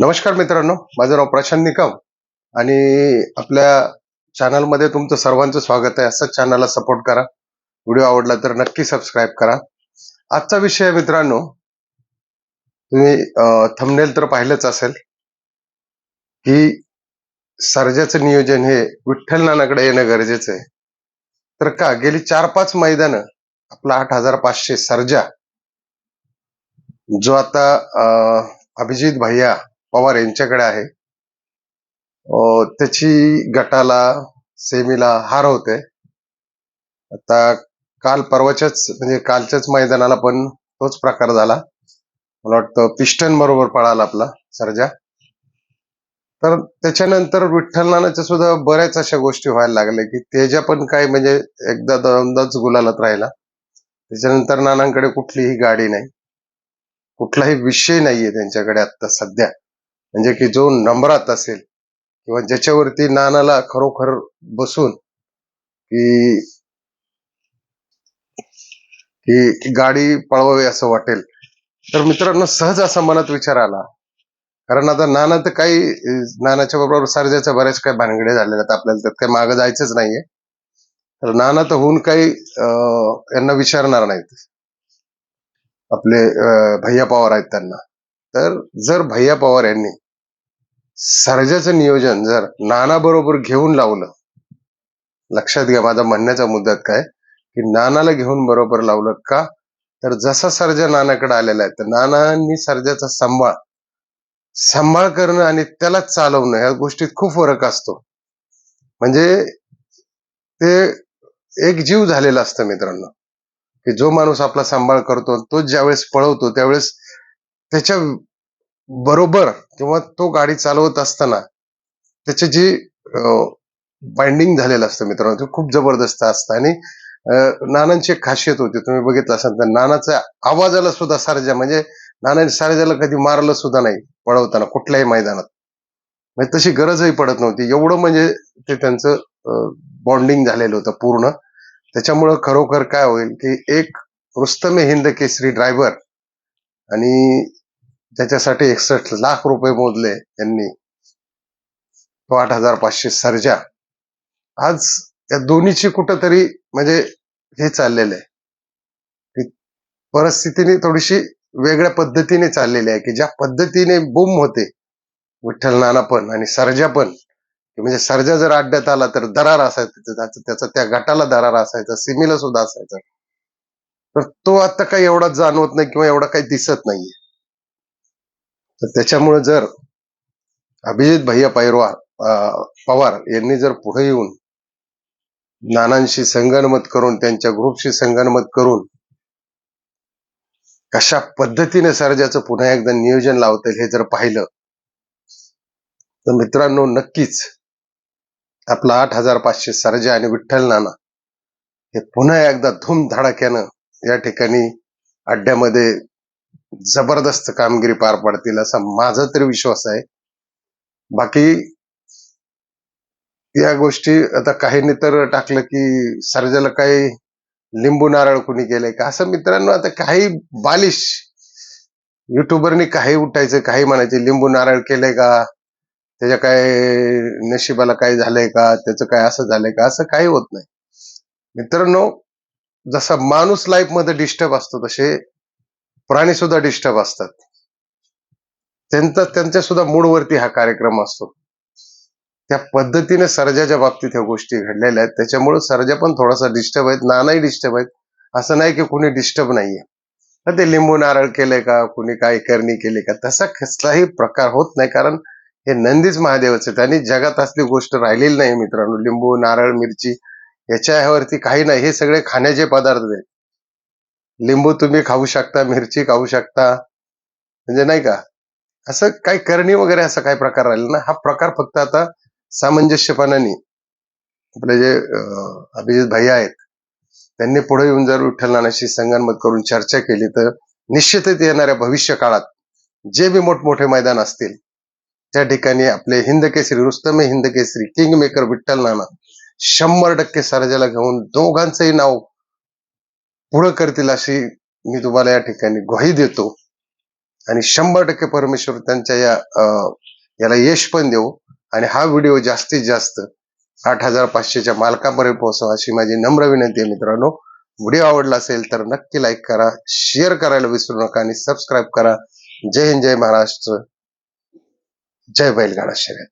नमस्कार मित्रांनो माझं नाव प्रशांत निकम आणि आपल्या चॅनलमध्ये तुमचं सर्वांचं स्वागत आहे. असंच चॅनलला सपोर्ट करा. व्हिडिओ आवडला तर नक्की सबस्क्राईब करा. आजचा विषय मित्रांनो तुम्ही थंबनेल तर पाहिलंच असेल की सर्जाचं नियोजन हे विठ्ठल नानाकडे येणं गरजेचं आहे. तर का गेली चार पाच मैदानं आपला आठ हजार पाचशे सर्जा जो आता अं, अभिजित भैया पवार यांच्याकडे आहे. त्याची गटाला सेमीला हार होते. आता काल परवाच्याच म्हणजे कालच्याच मैदानाला पण तोच प्रकार झाला. मला वाटतं पिस्टन बरोबर पळाला आपला सर्जा. तर त्याच्यानंतर विठ्ठल नानाच्या सुद्धा बऱ्याच अशा गोष्टी व्हायला लागल्या की त्याच्या पण काय म्हणजे एकदा दोनदाच गुलालात राहिला. त्याच्यानंतर नानांकडे कुठलीही गाडी नाही. कुठलाही विषय नाहीये त्यांच्याकडे आता सध्या. म्हणजे की जो नंबरात असेल किंवा ज्याच्यावरती नानाला खरोखर बसून की की गाडी पळवावी असं वाटेल. तर मित्रांनो सहज असा मनात विचार आला. कारण आता नाना तर काही नानाच्या बरोबर सर्जाच्या बऱ्याच काही भानगड्या झालेल्या आहेत. आपल्याला त्यात काही मागं जायचंच नाहीये. तर नाना तर होऊन काही यांना विचारणार नाहीत. आपले भैया पवार आहेत त्यांना. तर जर भैया पवार यांनी सर्जाचं नियोजन जर नाना बरोबर घेऊन लावलं लक्षात घ्या माझा म्हणण्याचा मुद्दा काय की नानाला घेऊन बरोबर लावलं का? तर जसा सर्जा नानाकडे आलेला आहे तर नानांनी सर्जाचा सांभाळ सांभाळ करणं आणि त्याला चालवणं ह्या गोष्टीत खूप फरक असतो. म्हणजे ते एक जीव झालेला असतं मित्रांनो की जो माणूस आपला सांभाळ करतो तो ज्यावेळेस पळवतो त्यावेळेस त्याच्या बरोबर किंवा तो गाडी चालवत असताना त्याची जी बाइंडिंग झालेलं असतं मित्रांनो ते खूप जबरदस्त असतं. आणि नानांची एक खासियत होती तुम्ही बघितलं असाल तर नानाच्या आवाजाला सुद्धा सारजा म्हणजे नानाने सारजाला कधी मारलं सुद्धा नाही पळवताना कुठल्याही मैदानात. म्हणजे तशी गरजही पडत नव्हती. एवढं म्हणजे ते त्यांचं बॉन्डिंग झालेलं होतं पूर्ण. त्याच्यामुळं खरोखर काय होईल की एक रुस्तमे हिंद केसरी ड्रायव्हर आणि त्याच्यासाठी एकसष्ट लाख रुपये मोजले यांनी. तो आठ हजार पाचशे सर्जा. आज या दोन्हीची कुठंतरी म्हणजे हे चाललेलं आहे. परिस्थितीने थोडीशी वेगळ्या पद्धतीने चाललेली आहे की ज्या पद्धतीने बुम होते विठ्ठल नाना पण आणि सर्जा पण. म्हणजे सर्जा जर अड्ड्यात आला तर दरार असायचा त्याचा त्या गटाला दरार असायचा सिमीला सुद्धा असायचा. तर तो आता काही एवढा जाणवत नाही किंवा एवढा काही दिसत नाहीये. तर त्याच्यामुळे जर अभिजित भैया पैरवा अं, पवार यांनी जर पुढे येऊन नानांशी संगणमत करून त्यांच्या ग्रुपशी संगणमत करून कशा पद्धतीने सर्जाचं पुन्हा एकदा नियोजन लावतील हे जर पाहिलं तर मित्रांनो नक्कीच आपला आठ हजार पाचशे सर्जा आणि विठ्ठल नाना हे पुन्हा एकदा धूमधडाक्यानं या ठिकाणी अड्ड्यामध्ये जबरदस्त कामगिरी पार पाडतील असा माझा तरी विश्वास आहे. बाकी या गोष्टी आता काहींनी तर टाकलं की सर्जाला काही लिंबू नारळ कुणी केलंय का? असं मित्रांनो आता काही बालिश युट्यूबरनी काही उठायचं काही म्हणायचे लिंबू नारळ केलंय का? त्याच्या काय नशिबाला काय झालंय का? त्याचं काय असं झालंय का? असं काही होत नाही. मित्रांनो जसा माणूस लाईफमध्ये डिस्टर्ब असतो तसे प्राणी सुद्धा डिस्टर्ब असतात. त्यांचा त्यांच्या सुद्धा मूडवरती हा कार्यक्रम असतो. त्या पद्धतीने सर्जाच्या बाबतीत ह्या गोष्टी घडलेल्या आहेत. त्याच्यामुळे सर्जा पण थोडासा डिस्टर्ब आहेत. नानाही डिस्टर्ब आहेत. असं नाही की कुणी डिस्टर्ब नाहीये. तर ते लिंबू नारळ केले का कुणी काय करणी केली का तसा कसलाही प्रकार होत नाही. कारण हे नंदीच महादेवच आहेत आणि जगात असली गोष्ट राहिलेली नाही मित्रांनो. लिंबू नारळ मिरची याच्यावरती काही नाही. हे सगळे खाण्याचे पदार्थ आहेत. लिंबू तुम्ही खाऊ शकता मिरची खाऊ शकता. म्हणजे नाही का? असं काही करणी वगैरे असा काही प्रकार राहिला ना? हा प्रकार फक्त आता सामंजस्यपणाने आपले जे अभिजित भैया आहेत त्यांनी पुढे येऊन जर विठ्ठल नानाशी संगनमत करून चर्चा केली तर निश्चितच येणाऱ्या भविष्य काळात जे बी मोठमोठे मैदान असतील त्या ठिकाणी आपले हिंद केसरी रुस्तमे हिंद केसरी किंग मेकर विठ्ठल नाना शंभर टक्के सरजाला घेऊन दोघांचंही नाव पुढं करतील अशी मी तुम्हाला या ठिकाणी ग्वाही देतो. आणि शंभर टक्के परमेश्वर त्यांच्या या याला यश पण देऊ आणि हा व्हिडिओ जास्तीत जास्त आठ हजार पाचशेच्या मालकापर्यंत पोहोचवा अशी माझी नम्र विनंती आहे मित्रांनो. व्हिडिओ आवडला असेल तर नक्की लाईक करा शेअर करायला विसरू नका आणि सबस्क्राईब करा. जय हिंद जय महाराष्ट्र. जय बैलगाडा शर्यत.